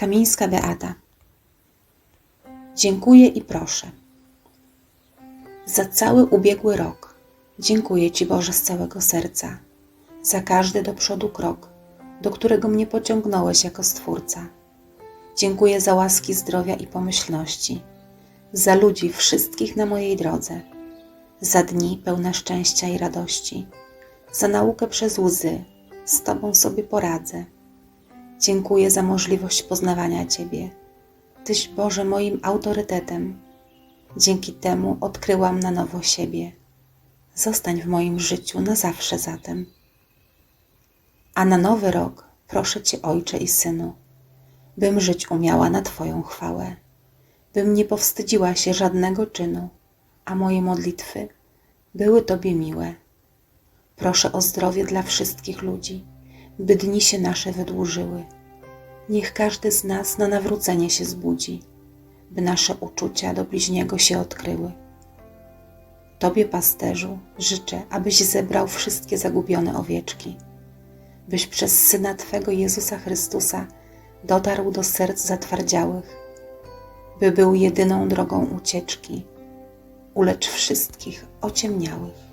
Kamińska Beata. Dziękuję i proszę. Za cały ubiegły rok dziękuję Ci Boże z całego serca, za każdy do przodu krok, do którego mnie pociągnąłeś jako Stwórca. Dziękuję za łaski zdrowia i pomyślności, za ludzi wszystkich na mojej drodze, za dni pełne szczęścia i radości, za naukę przez łzy, z Tobą sobie poradzę. Dziękuję za możliwość poznawania Ciebie. Tyś Boże moim autorytetem. Dzięki temu odkryłam na nowo siebie. Zostań w moim życiu na zawsze zatem. A na nowy rok proszę Cię, Ojcze i Synu, bym żyć umiała na Twoją chwałę, bym nie powstydziła się żadnego czynu, a moje modlitwy były Tobie miłe. Proszę o zdrowie dla wszystkich ludzi, by dni się nasze wydłużyły. Niech każdy z nas na nawrócenie się zbudzi, by nasze uczucia do bliźniego się odkryły. Tobie, pasterzu, życzę, abyś zebrał wszystkie zagubione owieczki, byś przez Syna Twego Jezusa Chrystusa dotarł do serc zatwardziałych, by był jedyną drogą ucieczki. Ulecz wszystkich ociemniałych.